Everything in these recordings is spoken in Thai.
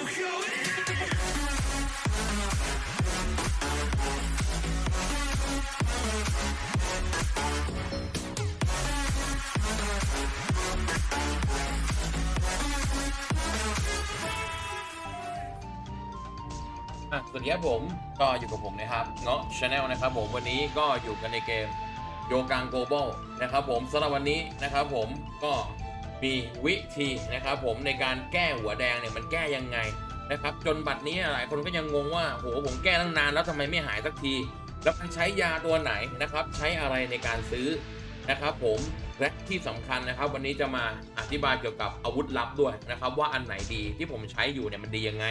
อะสวัสดีครับผมก็อยู่กับผมนะครับเงาะชาแนลนะครับผมวันนี้ก็อยู่กันในเกมโยกังโกลบอลนะครับผมสำหรับวันนี้นะครับผมก็ มีวิธีนะครับผมในการแก้หัวแดงเนี่ยมันแก้ยังไงนะครับจนบัดนี้หลายคนก็ยังงงว่าโหผมแก้ตั้งนานแล้วทำไมไม่หายสักที แล้วมันใช้ยาตัวไหนนะครับ ใช้อะไรในการซื้อนะครับ ผมและที่สำคัญนะครับ วันนี้จะมาอธิบายเกี่ยวกับอาวุธลับด้วยนะครับ ว่าอันไหนดีที่ผมใช้อยู่เนี่ยมันดียังไง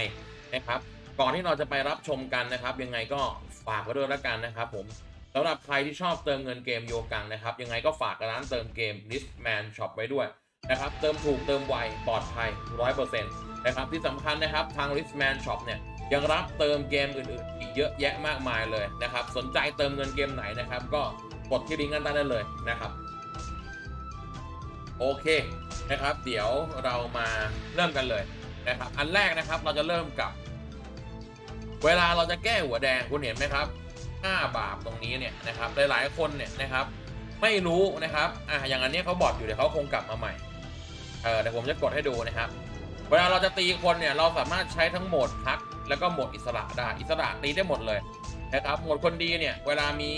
นะครับ ก่อนที่เราจะไปรับชมกันนะครับ ยังไงก็ฝากไว้ด้วยล้วกันนะครับ ผมสำหรับใครที่ชอบเติมเงินเกมโยกังนะครับ ยังไงก็ฝากร้านเติมเกม Listman Shop ไว้ด้วย นะครับเติมถูกเติมไวปลอดภัย 100%นะครับที่สำคัญนะครับทาง Listman Shop เนี่ยยังรับเติมเกมอื่นๆ อีกเยอะแยะมากมายเลยนะครับ สนใจเติมเงินเกมไหนนะครับ ก็กดที่ลิงก์กันใต้ได้เลยนะครับโอเคนะครับ เดี๋ยวเรามาเริ่มกันเลยนะครับ อันแรกนะครับเราจะเริ่มกับ เวลาเราจะแก้หัวแดงคุณเห็นไหมครับ5บาปตรงนี้เนี่ยนะครับหลายๆคนเนี่ยนะครับ ไม่รู้นะครับอะอย่างอันนี้เขาบอกอยู่เดี๋ยวเขาคงกลับมาใหม่ เออเดี๋ยวผมจะกดให้ดูนะครับ เวลาเราจะตีคนเนี่ยเราสามารถใช้ทั้งโหมดพัก แล้วก็โหมดอิสระได้ อิสระตีได้หมดเลยนะครับ โหมดคนดีเนี่ย เวลามี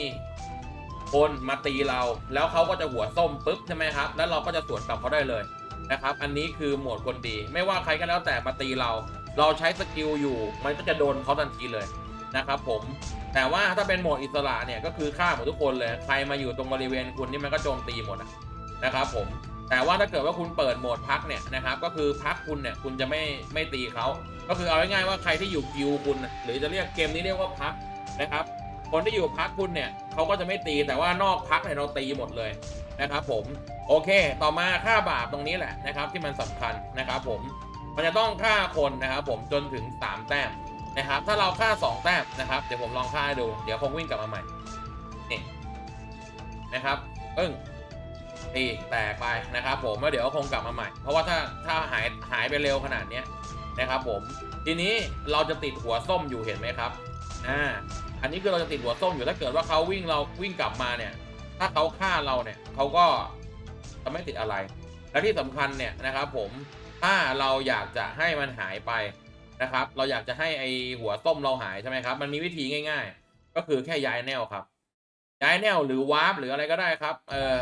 คนมาตีเรา แล้วเขาก็จะหัวส้มปุ๊บใช่ไหมครับ แล้วเราก็จะสวนกลับเขาได้เลยนะครับ อันนี้คือโหมดคนดี ไม่ว่าใครก็แล้วแต่มาตีเรา เราใช้สกิลอยู่ มันก็จะโดนเขาทันทีเลยนะครับผม แต่ว่าถ้าเป็นโหมดอิสระเนี่ยก็คือฆ่าหมดทุกคนเลย ใครมาอยู่ตรงบริเวณคุณนี่มันก็โจมตีหมดนะครับผม แต่ว่าถ้าเกิดว่าคุณเปิดโหมดพักเนี่ยนะครับก็คือพักคุณเนี่ยคุณจะไม่ไม่ตีเขาก็คือเอาง่ายๆว่าใครที่อยู่กิวคุณ หรือจะเรียกเกมนี้เรียกว่าพักนะครับ คนที่อยู่พักคุณเนี่ยเขาก็จะไม่ตีแต่ว่านอกพักเนี่ยเราตีหมดเลยนะครับผมโอเค ต่อมาค่าบาปตรงนี้แหละนะครับที่มันสำคัญนะครับผมมันจะต้องฆ่าคนนะครับผมจนถึง 3 แต้มนะครับ ถ้าเราฆ่า 2 แต้มนะครับเดี๋ยวผมลองฆ่าดู เดี๋ยวคงวิ่งกลับมาใหม่นี่นะครับปึ้ง ตีแตกไปนะครับผมแล้วเดี๋ยวคงกลับมาใหม่ เพราะว่าถ้าถ้าหายหายไปเร็วขนาดเนี้ยนะครับผมทีนี้เราจะติดหัวส้มอยู่เห็นไหมครับอ่าอันนี้คือเราจะติดหัวส้มอยู่ถ้าเกิดว่าเขาวิ่งเราวิ่งกลับมาเนี่ย ถ้าเขาฆ่าเราเนี่ยเขาก็จะไม่ติดอะไร และที่สำคัญเนี่ยนะครับ ผมถ้าเราอยากจะให้มันหายไปนะครับ เราอยากจะให้ไอหัวส้มเราหายใช่ไหมครับ มันมีวิธีง่าย ๆ ก็คือแค่ย้ายแนวครับ ย้ายแนวหรือวาร์ปหรืออะไรก็ได้ครับ เออ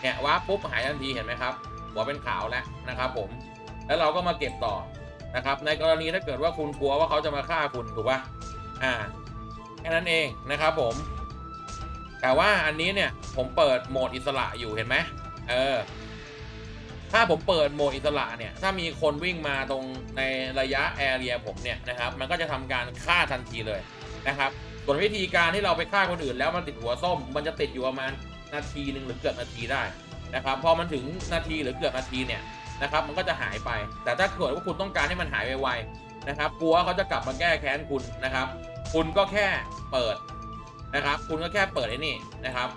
เนี่ยวาร์ปปุ๊บหายทันทีเห็นไหมครับหัวเป็นขาวแล้วนะครับผมแล้วเราก็มาเก็บต่อนะครับ ในกรณีถ้าเกิดว่าคุณกลัวว่าเขาจะมาฆ่าคุณถูกปะอ่าแค่นั้นเองนะครับผม แต่ว่าอันนี้เนี่ยผมเปิดโหมดอิสระอยู่เห็นไหมเออ ถ้าผมเปิดโหมดอิสระเนี่ย ถ้ามีคนวิ่งมาตรงในระยะแอเรียผมเนี่ยนะครับ มันก็จะทำการฆ่าทันทีเลยนะครับส่วนวิธีการที่เราไปฆ่าคนอื่นแล้วมันติดหัวส้ม มันจะติดอยู่ประมาณ นาทีหนึ่งหรือเกือบนาทีได้นะครับพอมันถึงนาทีหรือเกือบนาทีเนี่ยนะครับมันก็จะหายไป แต่ถ้าเกิดว่าคุณต้องการให้มันหายไวๆนะครับกลัวเขาจะกลับมาแก้แค้นคุณนะครับ คุณก็แค่เปิดนะครับ คุณก็แค่เปิดไอ้นี่นะครับ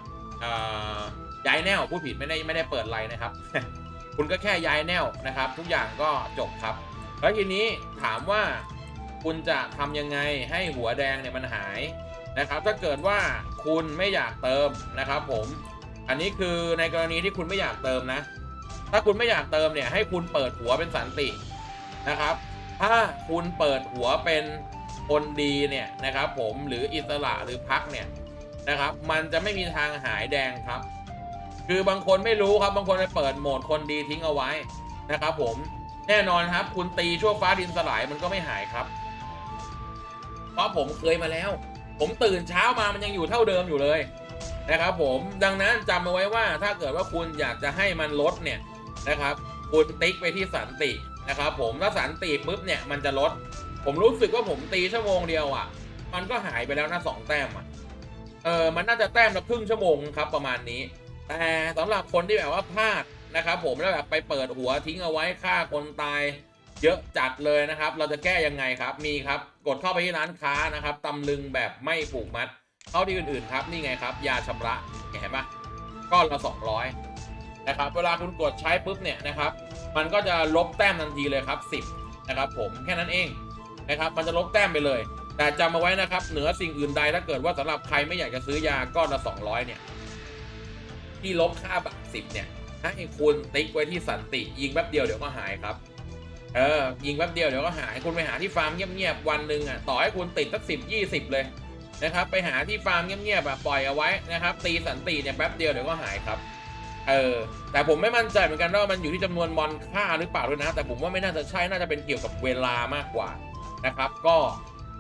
ย้ายแนวผู้ผิดไม่ได้ไม่ได้เปิดไลน์นะครับ คุณก็แค่ย้ายแนวนะครับ ทุกอย่างก็จบครับ แล้วทีนี้ถามว่าคุณจะทำยังไงให้หัวแดงเนี่ยมันหายนะครับ ถ้าเกิดว่า คุณไม่อยากเติมนะครับ ผม อันนี้คือในกรณีที่คุณไม่อยากเติมนะ ถ้าคุณไม่อยากเติมเนี่ยให้คุณเปิดหัวเป็นสันตินะครับ ถ้าคุณเปิดหัวเป็นคนดีเนี่ยนะครับ ผมหรืออิสระหรือพักเนี่ยนะครับ มันจะไม่มีทางหายแดงครับ คือบางคนไม่รู้ครับบางคนไปเปิดโหมดคนดีทิ้งเอาไว้นะครับ ผมแน่นอนครับ คุณตีชั่วฟ้าดินสลายมันก็ไม่หายครับ เพราะผมเคยมาแล้ว ผมตื่นเช้ามามันยังอยู่เท่าเดิมอยู่เลยนะครับผมดังนั้นจำเอาไว้ว่าถ้าเกิดว่าคุณอยากจะให้มันลดเนี่ยนะครับคุณติ๊กไปที่สันตินะครับผมถ้าสันติปุ๊บเนี่ยมันจะลด ผมรู้สึกว่าผมตีชั่วโมงเดียวอะ มันก็หายไปแล้วนะสองแต้มอะเออมันน่าจะแต้มละครึ่งชั่วโมงครับประมาณนี้ แต่สำหรับคนที่แบบว่าพลาดนะครับผมแล้วแบบไปเปิดหัวทิ้งเอาไว้ฆ่าคนตาย เยอะจัดเลยนะครับ เราจะแก้ยังไงครับมีครับ กดเข้าไปที่ร้านค้านะครับตำลึงแบบไม่ผูกมัด เข้าที่อื่นๆครับนี่ไงครับ ยาชำระเห็นปะก้อนละ200นะครับเวลาคุณกดใช้ปุ๊บเนี่ยนะครับ มันก็จะลบแต้มทันทีเลยครับ 10นะครับผมแค่นั้นเองนะครับ มันจะลบแต้มไปเลย แต่จำเอาไว้นะครับ เหนือสิ่งอื่นใดถ้าเกิดว่าสำหรับใครไม่อยากจะซื้อยาก้อนละ200เนี่ยที่ลบค่าบาทสิบเนี่ยให้คุณติ๊กไว้ที่สันติยิงแป๊บเดียวเดี๋ยวก็หายครับ เออ ยิงแป๊บเดียวเดี๋ยวก็หายคุณไปหาที่ฟาร์มเงียบๆวันหนึ่งอะต่อให้คุณติดสักสิบยี่สิบเลยนะครับไปหาที่ฟาร์มเงียบๆแบบปล่อยเอาไว้นะครับตีสันติเนี่ยแป๊บเดียวเดี๋ยวก็หายครับเออแต่ผมไม่มั่นใจเหมือนกันว่ามันอยู่ที่จำนวนมอนค่าหรือเปล่าด้วยนะ แต่ผมว่าไม่น่าจะใช่น่าจะเป็นเกี่ยวกับเวลามากกว่านะครับ ก็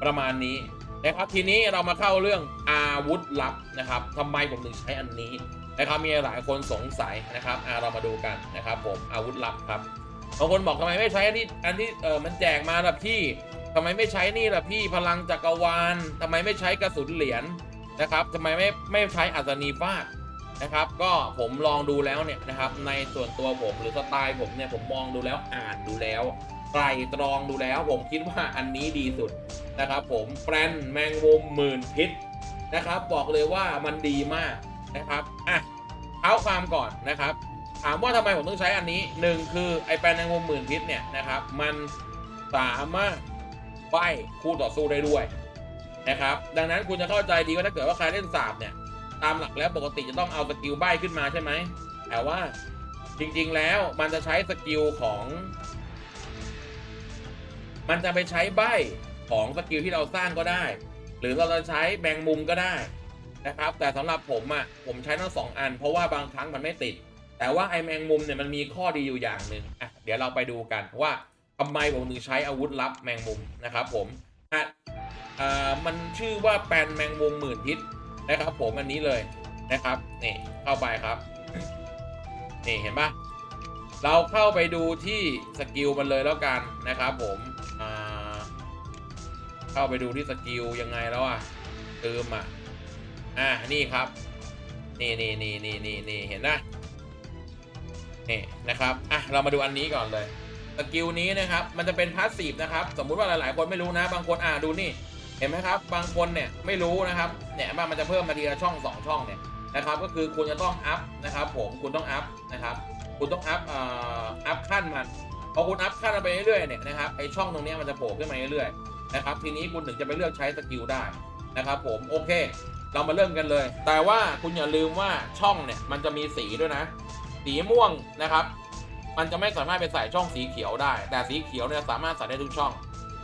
ประมาณนี้นะครับทีนี้เรามาเข้าเรื่องอาวุธลับนะครับทำไมผมถึงใช้อันนี้นะครับมีหลายคนสงสัยนะครับอ่าเรามาดูกันนะครับผมอาวุธลับครับ บางคนบอกทำไมไม่ใช้อันที่อันที่เออมันแจกมาล่ะพี่ทำไมไม่ใช้นี่ล่ะพี่พลังจักรวาลทำไมไม่ใช้กระสุนเหรียญนะครับทำไมไม่ไม่ใช้อัศนีฟาดนะครับ ก็ผมลองดูแล้วเนี่ยนะครับ ในส่วนตัวผมหรือสไตล์ผมเนี่ยผมมองดูแล้วอ่านดูแล้วไตรตรองดูแล้ว ผมคิดว่าอันนี้ดีสุดนะครับ ผมแปรนแมงมุมหมื่นพิษนะครับ บอกเลยว่ามันดีมากนะครับอะเท้าความก่อนนะครับ ถามว่าทำไมผมต้องใช้อันนี้หนึ่งคือไอแปลนแมงมุมหมื่นพิษเนี่ยนะครับ มันสามารถใบคู่ต่อสู้ได้ด้วยนะครับ ดังนั้นคุณจะเข้าใจดีว่าถ้าเกิดว่าใครเล่นสาบเนี่ยตามหลักแล้วปกติจะต้องเอาสกิลใบขึ้นมาใช่ไหมแต่ว่าจริงๆแล้วมันจะใช้สกิลของ มันจะไปใช้ใบของสกิลที่เราสร้างก็ได้ หรือเราจะใช้แมงมุมก็ได้นะครับ แต่สำหรับผมอะ่ะผมใช้ทั้งสองอัน เพราะว่าบางครั้งมันไม่ติด แต่ว่าไอแมงมุมเนี่ยมันมีข้อดีอยู่อย่างหนึ่งอะเดี๋ยวเราไปดูกันว่าทำไมผมถึงใช้อาวุธลับแมงมุมนะครับผมอะอ่ามันชื่อว่าแปลนแมงมุมหมื่นพิษนะครับผมอันนี้เลยนะครับนี่เข้าไปครับนี่เห็นปะเราเข้าไปดูที่สกิลมันเลยแล้วกันนะครับผมอ่าเข้าไปดูที่สกิลยังไงแล้วอะเติมอะอะนี่ครับนี่นี่นี่นี่นี่นี่เห็นนะ นี่นะครับอะเรามาดูอันนี้ก่อนเลยสกิลนี้นะครับมันจะเป็นพาสซีฟนะครับสมมุติว่าหลายๆ คนไม่รู้นะ บางคนอ่าดูนี่ เห็นไหมครับ บางคนเนี่ยไม่รู้นะครับเนี่ยว่ามันจะเพิ่มมาทีละช่องสองช่องเนี่ยนะครับก็คือคุณจะต้องอัพนะครับผมคุณต้องอัพนะครับคุณต้องอัพอ่ออัพขั้นมันพอคุณอัพขั้นไปเรื่อยๆเนี่ยนะครับไอช่องตรงนี้มันจะโผล่ขึ้นมาเรื่อยๆนะครับทีนี้คุณถึงจะไปเลือกใช้สกิลได้นะครับผมโอเค เรามาเริ่มกันเลย แต่ว่าคุณอย่าลืมว่าช่องเนี่ยมันจะมีสีด้วยนะ สีม่วงนะครับ มันจะไม่สามารถไปใส่ช่องสีเขียวได้ แต่สีเขียวเนี่ยสามารถใส่ได้ทุกช่อง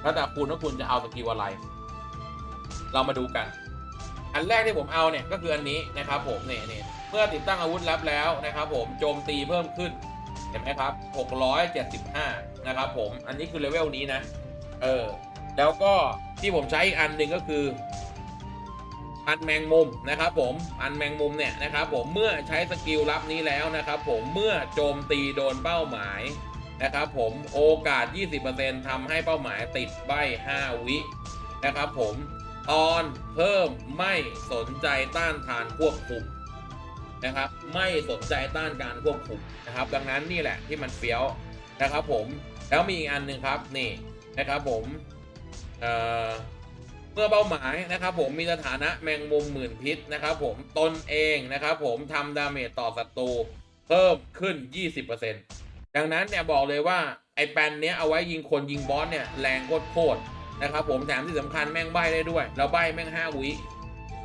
แล้วแต่คุณว่าคุณจะเอาสกิลอะไร เรามาดูกัน อันแรกที่ผมเอาเนี่ยก็คืออันนี้นะครับผมเนี่ยเนี่ยเมื่อติดตั้งอาวุธลับแล้วนะครับ ผมโจมตีเพิ่มขึ้นเห็นไหมครับ 675 นะครับผม อันนี้คือเลเวลนี้นะ เออ แล้วก็ที่ผมใช้อีกอันหนึ่งก็คือ อันแมงมุมนะครับผมอันแมงมุมเนี่ยนะครับผมเมื่อใช้สกิลลับนี้แล้วนะครับผมเมื่อโจมตีโดนเป้าหมายนะครับผมโอกาส 20%ทำให้เป้าหมายติดใบ 5 วินะครับผมตอนเพิ่มไม่สนใจต้านทานควบคุมนะครับไม่สนใจต้านการควบคุมนะครับ ดังนั้นนี่แหละที่มันเฟี้ยวนะครับผมแล้วมีอีกอันหนึ่งครับนี่นะครับผมเอ่อ มื่อเป้าหมายนะครับผมมีสถานะแมงมุมหมื่นพิษนะครับผมตนเองนะครับผมทำดาเมจต่อศัตรูเพิ่มขึ้น 20%ดังนั้นเนี่ยบอกเลยว่าไอ้แปนเนี้ยเอาไว้ยิงคนยิงบอสเนี่ยแรงโคตรนะครับผมแถมที่สำคัญแม่งใบได้ด้วย แล้วใบแม่ง5วิ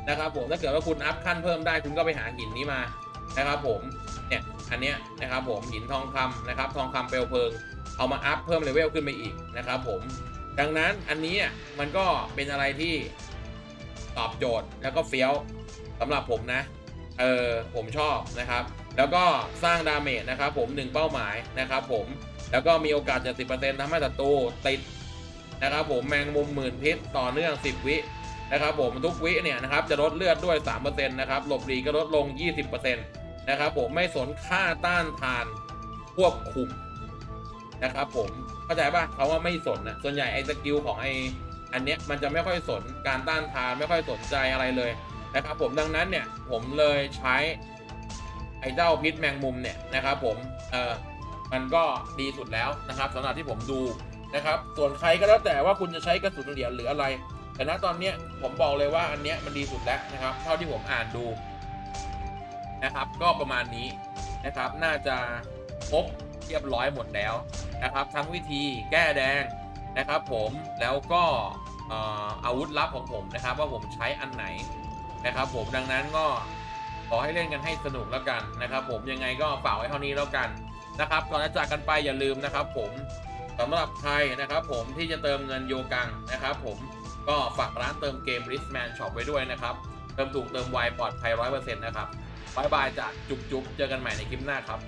นะครับผมถ้าเกิดว่าคุณอัพขั้นเพิ่มได้คุณก็ไปหาหินนี้มานะครับผมเนี่ยอันเนี้ยนะครับผมหินทองคำนะครับทองคำเปลวเพลิงเอามาอัพเพิ่มเลเวลขึ้นไปอีกนะครับผม ดังนั้นอันนี้มันก็เป็นอะไรที่ตอบโจทย์แล้วก็เฟี้ยวสำหรับผมนะ เออผมชอบนะครับ แล้วก็สร้างดาเมจนะครับผม 1 เป้าหมายนะครับผมแล้วก็มีโอกาส70%ทำให้ศัตรูติดนะครับผมแมงมุมหมื่นพิษต่อเนื่อง 10 วินะครับผมทุกวิเนี่ยนะครับจะลดเลือดด้วย 3%นะครับหลบหลีกก็ลดลง 20%นะครับผมไม่สนค่าต้านทานควบคุม นะครับผมเข้าใจป่ะเขาว่าไม่สนนะส่วนใหญ่ไอ้สกิลของไอ้อันเนี้ยมันจะไม่ค่อยสนการต้านทานไม่ค่อยสนใจอะไรเลยนะครับผมดังนั้นเนี่ยผมเลยใช้ไอ้เจ้าพิษแมงมุมเนี่ยนะครับผมเออมันก็ดีสุดแล้วนะครับสำหรับที่ผมดูนะครับส่วนใครก็แล้วแต่ว่าคุณจะใช้กระสุนเหรียญหรืออะไร แต่ณตอนเนี้ยผมบอกเลยว่าอันเนี้ยมันดีสุดแล้วนะครับ เท่าที่ผมอ่านดูนะครับ ก็ประมาณนี้นะครับ น่าจะครบ เรียบร้อยหมดแล้วนะครับทั้งวิธีแก้แดงนะครับ ผมแล้วก็อาวุธลับของผมนะครับ ว่าผมใช้อันไหนนะครับ ผมดังนั้นก็ขอให้เล่นกันให้สนุกแล้วกันนะครับ ผมยังไงก็ฝากไว้เท่านี้แล้วกันนะครับก่อนจะจากกันไปอย่าลืมนะครับ ผมสำหรับใครนะครับ ผมที่จะเติมเงินโยกังนะครับ ผมก็ฝากร้านเติมเกม Richman Shop ไว้ด้วยนะครับ เติมถูกเติมไวปลอดภัยร้อยเปอร์เซ็นต์นะครับบายบายจากจุ๊บจุ๊บเจอกันใหม่ในคลิปหน้าครับ